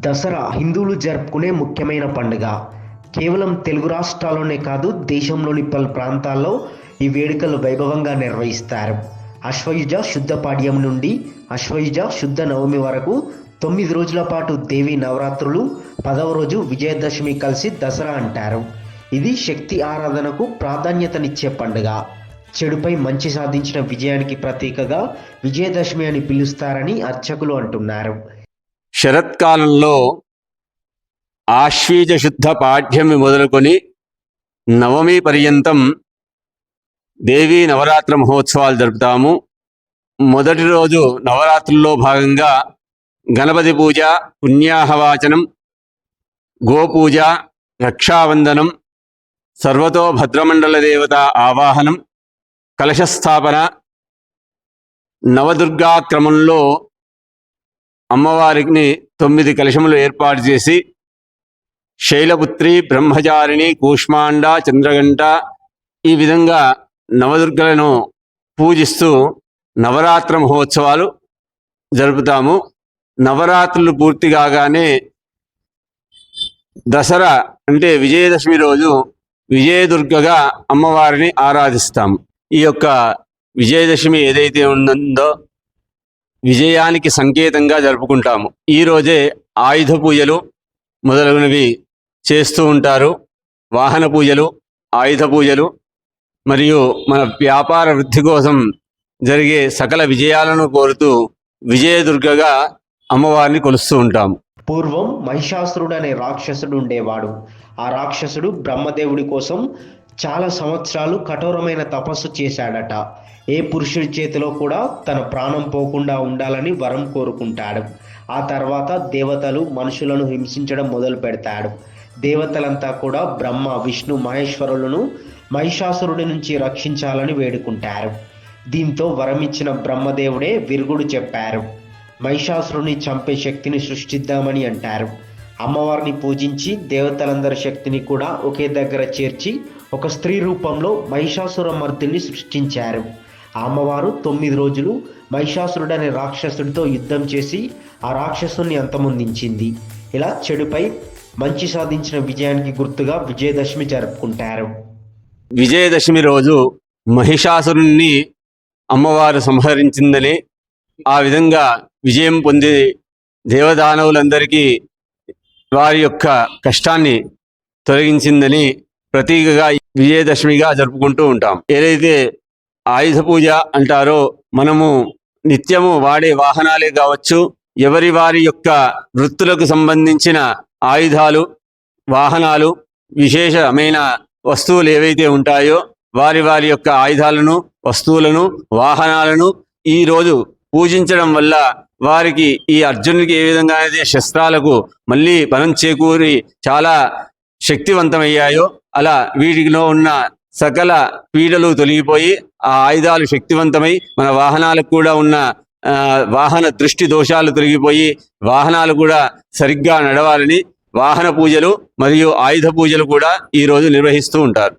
దసరా హిందువులు జరుపుకునే ముఖ్యమైన పండుగ. కేవలం తెలుగు రాష్ట్రాల్లోనే కాదు దేశంలోని పలు ప్రాంతాల్లో ఈ వేడుకలు వైభవంగా నిర్వహిస్తారు. అశ్వయుజ శుద్ధ పాడ్యం నుండి అశ్వయుజ శుద్ధ నవమి వరకు తొమ్మిది రోజుల పాటు దేవి నవరాత్రులు పదవ రోజు విజయదశమి కలిసి దసరా అంటారు. ఇది శక్తి ఆరాధనకు ప్రాధాన్యతనిచ్చే పండుగ. చెడుపై మంచి సాధించిన విజయానికి ప్రతీకగా విజయదశమి అని పిలుస్తారని అర్చకులు అంటున్నారు. శరత్కాలంలో ఆశ్వీజ శుద్ధ పాఠ్యమి మొదలుకొని నవమి పర్యంతం దేవీ నవరాత్రి మహోత్సవాలు జరుపుతాము. మొదటి రోజు నవరాత్రుల్లో భాగంగా గణపతి పూజ పుణ్యాహవాచనం గోపూజ రక్షావందనం సర్వతో భద్రమండల దేవత ఆవాహనం కలశస్థాపన నవదుర్గాక్రమంలో అమ్మవారికి తొమ్మిది కలశములు ఏర్పాటు చేసి శైలపుత్రి బ్రహ్మచారిణి కూష్మాండ చంద్రగంట ఈ విధంగా నవదుర్గలను పూజిస్తూ నవరాత్ర మహోత్సవాలు జరుపుతాము. నవరాత్రులు పూర్తి కాగానే దసరా అంటే విజయదశమి రోజు విజయదుర్గగా అమ్మవారిని ఆరాధిస్తాము. ఈ యొక్క విజయదశమి ఏదైతే ఉందో విజయానికి సంకేతంగా జరుపుకుంటాము. ఈ రోజే ఆయుధ పూజలు మొదలగునవి చేస్తూ ఉంటారు. వాహన పూజలు ఆయుధ పూజలు మరియు మన వ్యాపార వృద్ధి కోసం జరిగే సకల విజయాలను కోరుతూ విజయదుర్గగా అమ్మవారిని కొలుస్తూ ఉంటాము. పూర్వం మహిషాసురుడు అనే రాక్షసుడు ఉండేవాడు. ఆ రాక్షసుడు బ్రహ్మదేవుడి కోసం చాలా సంవత్సరాలు కఠోరమైన తపస్సు చేశాడట. ఏ పురుషుడి చేతిలో కూడా తన ప్రాణం పోకుండా ఉండాలని వరం కోరుకుంటాడు. ఆ తర్వాత దేవతలు మనుషులను హింసించడం మొదలు పెడతాడు. దేవతలంతా కూడా బ్రహ్మ విష్ణు మహేశ్వరులను మహిషాసురుడి నుంచి రక్షించాలని వేడుకుంటారు. దీంతో వరమిచ్చిన బ్రహ్మదేవుడే విరుగుడు చెప్పారు. మహిషాసురుని చంపే శక్తిని సృష్టిద్దామని అంటారు. అమ్మవారిని పూజించి దేవతలందరి శక్తిని కూడా ఒకే దగ్గర చేర్చి ఒక స్త్రీ రూపంలో మహిషాసుర మర్దిని సృష్టించారు. ఆ అమ్మవారు తొమ్మిది రోజులు మహిషాసురుడనే రాక్షసుడితో యుద్ధం చేసి ఆ రాక్షసుని అంతమొందించింది. ఇలా చెడుపై మంచి సాధించిన విజయానికి గుర్తుగా విజయదశమి జరుపుకుంటారు. విజయదశమి రోజు మహిషాసురుణ్ణి అమ్మవారు సంహరించిందని ఆ విధంగా విజయం పొంది దేవదానవులందరికీ వారి యొక్క కష్టాన్ని తొలగించిందని ప్రతీకగా విజయదశమిగా జరుపుకుంటూ ఉంటాం. ఏదైతే ఆయుధ పూజ అంటారో మనము నిత్యము వాడే వాహనాలే కావచ్చు ఎవరి వారి యొక్క వృత్తులకు సంబంధించిన ఆయుధాలు వాహనాలు విశేషమైన వస్తువులు ఏవైతే ఉంటాయో వారి వారి యొక్క ఆయుధాలను వస్తువులను వాహనాలను ఈ రోజు పూజించడం వల్ల వారికి ఈ అర్జునుడికి ఏ విధంగా అయితే శస్త్రాలకు మళ్ళీ బలం చేకూరి చాలా శక్తివంతమయ్యాయో అలా వీటిలో ఉన్న సకల పీడలు తొలగిపోయి ఆ ఆయుధాలు శక్తివంతమై మన వాహనాలకు కూడా ఉన్న వాహన దృష్టి దోషాలు తొలగిపోయి వాహనాలు కూడా సరిగ్గా నడవాలని వాహన పూజలు మరియు ఆయుధ పూజలు కూడా ఈ రోజు నిర్వహిస్తూ ఉంటారు.